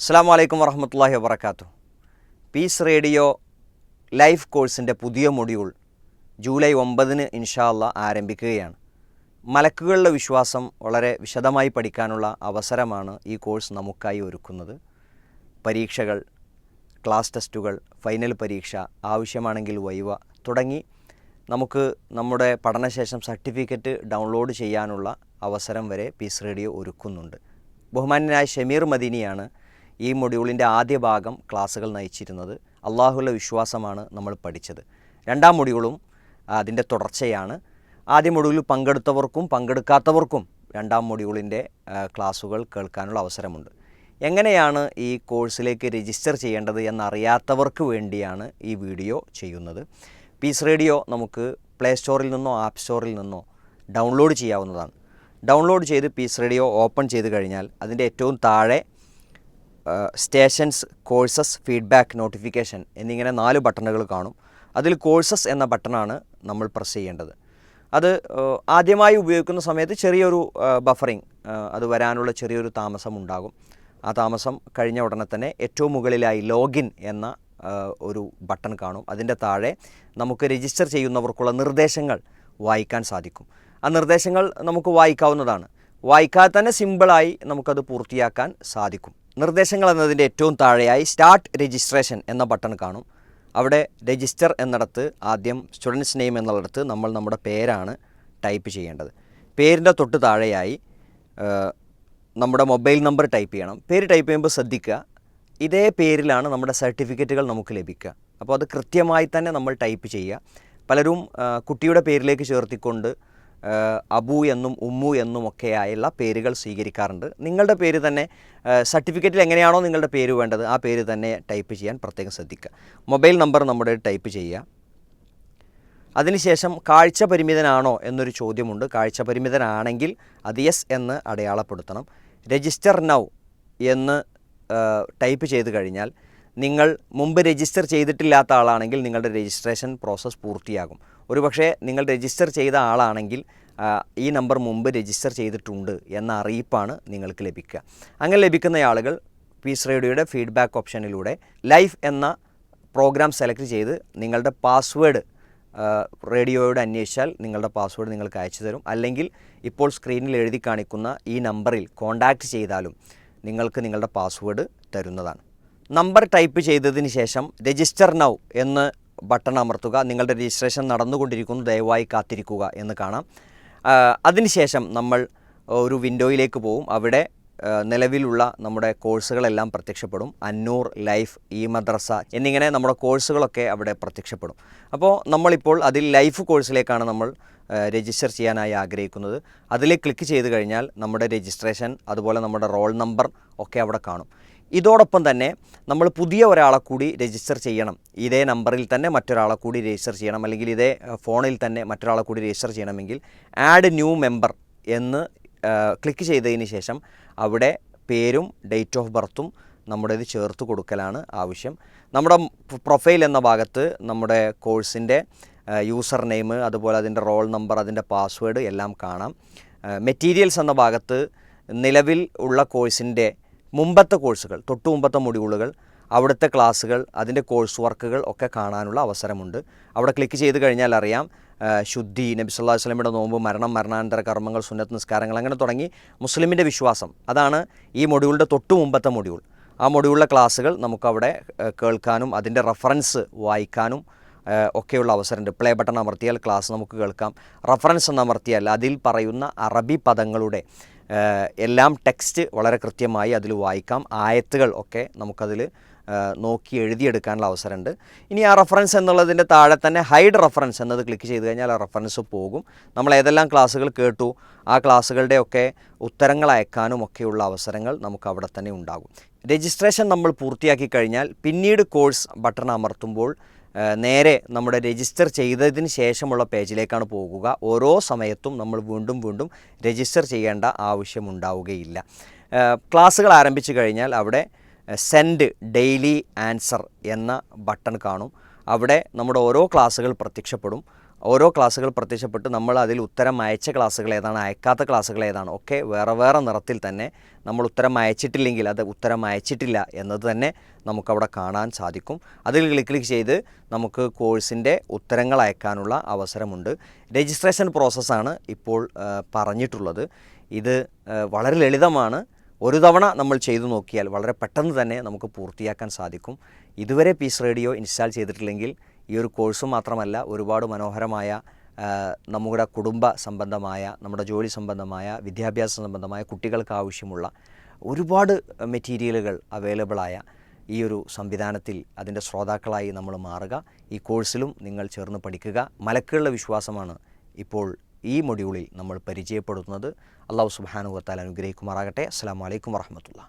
അസ്സാം വലൈക്കും വറഹമത്തല്ലാഹി വബർക്കാത്തു പീസ് റേഡിയോ ലൈഫ് കോഴ്സിന്റെ പുതിയ മൊഡ്യൂൾ ജൂലൈ ഒമ്പതിന് ഇൻഷാല്ല ആരംഭിക്കുകയാണ്. മലക്കുകളുടെ വിശ്വാസം വളരെ വിശദമായി പഠിക്കാനുള്ള അവസരമാണ് ഈ കോഴ്സ് നമുക്കായി ഒരുക്കുന്നത്. പരീക്ഷകൾ ക്ലാസ് ടെസ്റ്റുകൾ ഫൈനൽ പരീക്ഷ ആവശ്യമാണെങ്കിൽ വൈവ തുടങ്ങി നമുക്ക് നമ്മുടെ പഠനശേഷം സർട്ടിഫിക്കറ്റ് ഡൗൺലോഡ് ചെയ്യാനുള്ള അവസരം വരെ പീസ് റേഡിയോ ഒരുക്കുന്നുണ്ട്. ബഹുമാന്യനായ ഷമീർ മദീനിയാണ് ഈ മൊഡ്യൂളിന്റെ ആദ്യ ഭാഗം ക്ലാസ്സുകൾ നയിച്ചിരുന്നത് അള്ളാഹുള്ള വിശ്വാസമാണ് നമ്മൾ പഠിച്ചത്. രണ്ടാം മൊഡ്യൂളും അതിന്റെ തുടർച്ചയാണ്. ആദ്യ മൊഡ്യൂളിൽ പങ്കെടുത്തവർക്കും പങ്കെടുക്കാത്തവർക്കും രണ്ടാം മൊഡ്യൂളിന്റെ ക്ലാസ്സുകൾ കേൾക്കാനുള്ള അവസരമുണ്ട്. എങ്ങനെയാണ് ഈ കോഴ്സിലേക്ക് രജിസ്റ്റർ ചെയ്യേണ്ടത് എന്നറിയാത്തവർക്ക് വേണ്ടിയാണ് ഈ വീഡിയോ ചെയ്യുന്നത്. പീസ് റേഡിയോ നമുക്ക് പ്ലേ സ്റ്റോറിൽ നിന്നോ ആപ്പ് സ്റ്റോറിൽ നിന്നോ ഡൗൺലോഡ് ചെയ്യാവുന്നതാണ്. ഡൗൺലോഡ് ചെയ്ത് പീസ് റേഡിയോ ഓപ്പൺ ചെയ്ത് കഴിഞ്ഞാൽ അതിന്റെ ഏറ്റവും താഴെ സ്റ്റേഷൻസ് കോഴ്സസ് ഫീഡ്ബാക്ക് നോട്ടിഫിക്കേഷൻ എന്നിങ്ങനെ നാല് ബട്ടണുകൾ കാണും. അതിൽ കോഴ്സസ് എന്ന ബട്ടണാണ് നമ്മൾ പ്രസ് ചെയ്യേണ്ടത്. അത് ആദ്യമായി ഉപയോഗിക്കുന്ന സമയത്ത് ചെറിയൊരു ബഫറിങ് അത് വരാനുള്ള ചെറിയൊരു താമസം ഉണ്ടാകും. ആ താമസം കഴിഞ്ഞ ഉടനെ തന്നെ ഏറ്റവും മുകളിലായി ലോഗിൻ എന്ന ഒരു ബട്ടൺ കാണും. അതിന്റെ താഴെ നമുക്ക് രജിസ്റ്റർ ചെയ്യുന്നവർക്കുള്ള നിർദ്ദേശങ്ങൾ വായിക്കാൻ സാധിക്കും. ആ നിർദ്ദേശങ്ങൾ നമുക്ക് വായിക്കാവുന്നതാണ്. വായിക്കാതെ തന്നെ സിമ്പിളായി നമുക്കത് പൂർത്തിയാക്കാൻ സാധിക്കും. നിർദ്ദേശങ്ങൾ എന്നതിന്റെ ഏറ്റവും താഴെയായി സ്റ്റാർട്ട് രജിസ്ട്രേഷൻ എന്ന ബട്ടൺ കാണും. അവിടെ രജിസ്റ്റർ എന്നിടത്ത് ആദ്യം സ്റ്റുഡൻസ് നെയിം എന്നുള്ളിടത്ത് നമ്മൾ നമ്മുടെ പേരാണ് ടൈപ്പ് ചെയ്യേണ്ടത്. പേരിന്റെ തൊട്ട് താഴെയായി നമ്മുടെ മൊബൈൽ നമ്പർ ടൈപ്പ് ചെയ്യണം. പേര് ടൈപ്പ് ചെയ്യുമ്പോൾ ശ്രദ്ധിക്കുക. ഇതേ പേരിലാണ് നമ്മുടെ സർട്ടിഫിക്കറ്റുകൾ നമുക്ക് ലഭിക്കുക. അപ്പോൾ അത് കൃത്യമായി തന്നെ നമ്മൾ ടൈപ്പ് ചെയ്യുക. പലരും കുട്ടിയുടെ പേരിലേക്ക് ചേർത്തിക്കൊണ്ട് അബു എന്നും ഉമ്മു എന്നും ഒക്കെയായുള്ള പേരുകൾ സ്വീകരിക്കാറുണ്ട്. നിങ്ങളുടെ പേര് തന്നെ സർട്ടിഫിക്കറ്റിൽ എങ്ങനെയാണോ നിങ്ങളുടെ പേര് വേണ്ടത് ആ പേര് തന്നെ ടൈപ്പ് ചെയ്യാൻ പ്രത്യേകം ശ്രദ്ധിക്കുക. മൊബൈൽ നമ്പർ നമ്മുടെ ടൈപ്പ് ചെയ്യുക. അതിനുശേഷം കാഴ്ച പരിമിതനാണോ എന്നൊരു ചോദ്യമുണ്ട്. കാഴ്ച പരിമിതനാണെങ്കിൽ അത് യെസ് എന്ന് അടയാളപ്പെടുത്തണം. രജിസ്റ്റർ നൗ എന്ന് ടൈപ്പ് ചെയ്ത് കഴിഞ്ഞാൽ നിങ്ങൾ മുമ്പ് രജിസ്റ്റർ ചെയ്തിട്ടില്ലാത്ത ആളാണെങ്കിൽ നിങ്ങളുടെ രജിസ്ട്രേഷൻ പ്രോസസ്സ് പൂർത്തിയാകും. ഒരുപക്ഷേ നിങ്ങൾ രജിസ്റ്റർ ചെയ്ത ആളാണെങ്കിൽ ഈ നമ്പർ മുമ്പ് രജിസ്റ്റർ ചെയ്തിട്ടുണ്ട് എന്ന അറിയിപ്പാണ് നിങ്ങൾക്ക് ലഭിക്കുക. അങ്ങനെ ലഭിക്കുന്ന ആളുകൾ പീസ് റേഡിയോയുടെ ഫീഡ്ബാക്ക് ഓപ്ഷനിലൂടെ ലൈഫ് എന്ന പ്രോഗ്രാം സെലക്ട് ചെയ്ത് നിങ്ങളുടെ പാസ്വേഡ് റേഡിയോയോട് അന്വേഷിച്ചാൽ നിങ്ങളുടെ പാസ്വേഡ് നിങ്ങൾക്ക് അയച്ചു തരും. അല്ലെങ്കിൽ ഇപ്പോൾ സ്ക്രീനിൽ എഴുതി കാണിക്കുന്ന ഈ നമ്പറിൽ കോൺടാക്റ്റ് ചെയ്താലും നിങ്ങൾക്ക് നിങ്ങളുടെ പാസ്വേഡ് തരുന്നതാണ്. നമ്പർ ടൈപ്പ് ചെയ്തതിന് ശേഷം രജിസ്റ്റർ നൗ എന്ന് ബട്ടൺ അമർത്തുക. നിങ്ങളുടെ രജിസ്ട്രേഷൻ നടന്നുകൊണ്ടിരിക്കുന്നു. ദയവായി കാത്തിരിക്കുക എന്ന് കാണാം. അതിനുശേഷം നമ്മൾ ഒരു വിൻഡോയിലേക്ക് പോവും. അവിടെ നിലവിലുള്ള നമ്മുടെ കോഴ്സുകളെല്ലാം പ്രത്യക്ഷപ്പെടും. അന്നൂർ ലൈഫ് ഇ മദ്രസ എന്നിങ്ങനെ നമ്മുടെ കോഴ്സുകളൊക്കെ അവിടെ പ്രത്യക്ഷപ്പെടും. അപ്പോൾ നമ്മളിപ്പോൾ അതിൽ ലൈഫ് കോഴ്സിലേക്കാണ് നമ്മൾ രജിസ്റ്റർ ചെയ്യാനായി ആഗ്രഹിക്കുന്നത്. അതിൽ ക്ലിക്ക് ചെയ്ത് കഴിഞ്ഞാൽ നമ്മുടെ രജിസ്ട്രേഷൻ അതുപോലെ നമ്മുടെ റോൾ നമ്പർ ഒക്കെ അവിടെ കാണും. ഇതോടൊപ്പം തന്നെ നമ്മൾ പുതിയ ഒരാളെ കൂടി രജിസ്റ്റർ ചെയ്യണം. ഇതേ നമ്പറിൽ തന്നെ മറ്റൊരാളെ കൂടി രജിസ്റ്റർ ചെയ്യണം. അല്ലെങ്കിൽ ഇതേ ഫോണിൽ തന്നെ മറ്റൊരാളെ കൂടി രജിസ്റ്റർ ചെയ്യണമെങ്കിൽ ആഡ് ന്യൂ മെമ്പർ എന്ന് ക്ലിക്ക് ചെയ്തതിന് ശേഷം അവിടെ പേരും ഡേറ്റ് ഓഫ് ബർത്തും നമ്മുടേത് ചേർത്ത് കൊടുക്കലാണ് ആവശ്യം. നമ്മുടെ പ്രൊഫൈൽ എന്ന ഭാഗത്ത് നമ്മുടെ കോഴ്സിന്റെ യൂസർ നെയിം അതുപോലെ അതിന്റെ റോൾ നമ്പർ അതിന്റെ പാസ്വേഡ് എല്ലാം കാണാം. മെറ്റീരിയൽസ് എന്ന ഭാഗത്ത് നിലവിൽ ഉള്ള കോഴ്സിന്റെ മുമ്പത്തെ കോഴ്സുകൾ തൊട്ടു മുമ്പത്തെ മൊഡ്യൂളുകൾ അവിടുത്തെ ക്ലാസ്സുകൾ അതിന്റെ കോഴ്സ് വർക്കുകൾ ഒക്കെ കാണാനുള്ള അവസരമുണ്ട്. അവിടെ ക്ലിക്ക് ചെയ്ത് കഴിഞ്ഞാൽ അറിയാം ശുദ്ധി നബി സല്ലാ വസ്ലമിയുടെ നോമ്പ് മരണം മരണാനന്തര കർമ്മങ്ങൾ സുന്നത്ത് നിസ്കാരങ്ങൾ അങ്ങനെ തുടങ്ങി മുസ്ലിമിന്റെ വിശ്വാസം. അതാണ് ഈ മൊഡ്യൂളിന്റെ തൊട്ടു മുമ്പത്തെ മൊഡ്യൂൾ. ആ മൊഡ്യൂളിലെ ക്ലാസ്സുകൾ നമുക്കവിടെ കേൾക്കാനും അതിന്റെ റഫറൻസ് വായിക്കാനും ഒക്കെയുള്ള അവസരമുണ്ട്. പ്ലേ ബട്ടൺ അമർത്തിയാൽ ക്ലാസ് നമുക്ക് കേൾക്കാം. റഫറൻസ് അമർത്തിയാൽ അതിൽ പറയുന്ന അറബി പദങ്ങളുടെ എല്ലാം ടെക്സ്റ്റ് വളരെ കൃത്യമായി അതിൽ വായിക്കാം. ആയത്തുകൾ ഒക്കെ നമുക്കതിൽ നോക്കി എഴുതിയെടുക്കാനുള്ള അവസരമുണ്ട്. ഇനി ആ റഫറൻസ് എന്നുള്ളതിന്റെ താഴെ തന്നെ ഹൈഡ് റഫറൻസ് എന്നത് ക്ലിക്ക് ചെയ്ത് കഴിഞ്ഞാൽ ആ റഫറൻസ് പോകും. നമ്മൾ ഏതെല്ലാം ക്ലാസ്സുകൾ കേട്ടു ആ ക്ലാസ്സുകളുടെയൊക്കെ ഉത്തരങ്ങൾ അയക്കാനും ഒക്കെയുള്ള അവസരങ്ങൾ നമുക്ക് അവിടെ തന്നെ ഉണ്ടാകും. രജിസ്ട്രേഷൻ നമ്മൾ പൂർത്തിയാക്കി കഴിഞ്ഞാൽ പിന്നീട് കോഴ്സ് ബട്ടൺ അമർത്തുമ്പോൾ നേരെ നമ്മുടെ രജിസ്റ്റർ ചെയ്തതിന് ശേഷമുള്ള പേജിലേക്കാണ് പോകുക. ഓരോ സമയത്തും നമ്മൾ വീണ്ടും വീണ്ടും രജിസ്റ്റർ ചെയ്യേണ്ട ആവശ്യമുണ്ടാവുകയില്ല ക്ലാസ്സുകൾ ആരംഭിച്ചു കഴിഞ്ഞാൽ അവിടെ സെൻഡ് ഡെയിലി ആൻസർ എന്ന ബട്ടൺ കാണും. അവിടെ നമ്മുടെ ഓരോ ക്ലാസ്സുകൾ പ്രത്യക്ഷപ്പെടും. ഓരോ ക്ലാസ്സുകൾ പ്രത്യക്ഷപ്പെട്ട് നമ്മൾ അതിൽ ഉത്തരം അയച്ച ക്ലാസ്സുകൾ ഏതാണ് അയക്കാത്ത ക്ലാസ്സുകൾ ഏതാണ് ഒക്കെ വേറെ വേറെ നിറത്തിൽ തന്നെ നമ്മൾ ഉത്തരം അയച്ചിട്ടില്ലെങ്കിൽ അത് ഉത്തരം അയച്ചിട്ടില്ല എന്നത് തന്നെ നമുക്കവിടെ കാണാൻ സാധിക്കും. അതിൽ ക്ലിക്ക് ക്ലിക്ക് ചെയ്ത് നമുക്ക് കോഴ്സിന്റെ ഉത്തരങ്ങൾ അയക്കാനുള്ള അവസരമുണ്ട്. രജിസ്ട്രേഷൻ പ്രോസസ്സാണ് ഇപ്പോൾ പറഞ്ഞിട്ടുള്ളത്. ഇത് വളരെ ലളിതമാണ്. ഒരു തവണ നമ്മൾ ചെയ്തു നോക്കിയാൽ വളരെ പെട്ടെന്ന് തന്നെ നമുക്ക് പൂർത്തിയാക്കാൻ സാധിക്കും. ഇതുവരെ പീസ് റേഡിയോ ഇൻസ്റ്റാൾ ചെയ്തിട്ടില്ലെങ്കിൽ ഈ ഒരു കോഴ്സ് മാത്രമല്ല ഒരുപാട് മനോഹരമായ നമ്മുടെ കുടുംബ സംബന്ധമായ നമ്മുടെ ജോലി സംബന്ധമായ വിദ്യാഭ്യാസ സംബന്ധമായ കുട്ടികൾക്ക് ആവശ്യമുള്ള ഒരുപാട് മെറ്റീരിയലുകൾ അവൈലബിളായ ഈ ഒരു സംവിധാനത്തിൽ അതിന്റെ ശ്രോതാക്കളായി നമ്മൾ മാറുക. ഈ കോഴ്സിലും നിങ്ങൾ ചേർന്ന് പഠിക്കുക. മലക്കുകളുടെ വിശ്വാസമാണ് ഇപ്പോൾ ഈ മൊഡ്യൂളിൽ നമ്മൾ പരിചയപ്പെടുത്തുന്നത്. അള്ളാഹു സുബാനുവത്താൽ അനുഗ്രഹിക്കുമാറാകട്ടെ. അസ്സാം വലൈക്കും വറഹമത്തുള്ള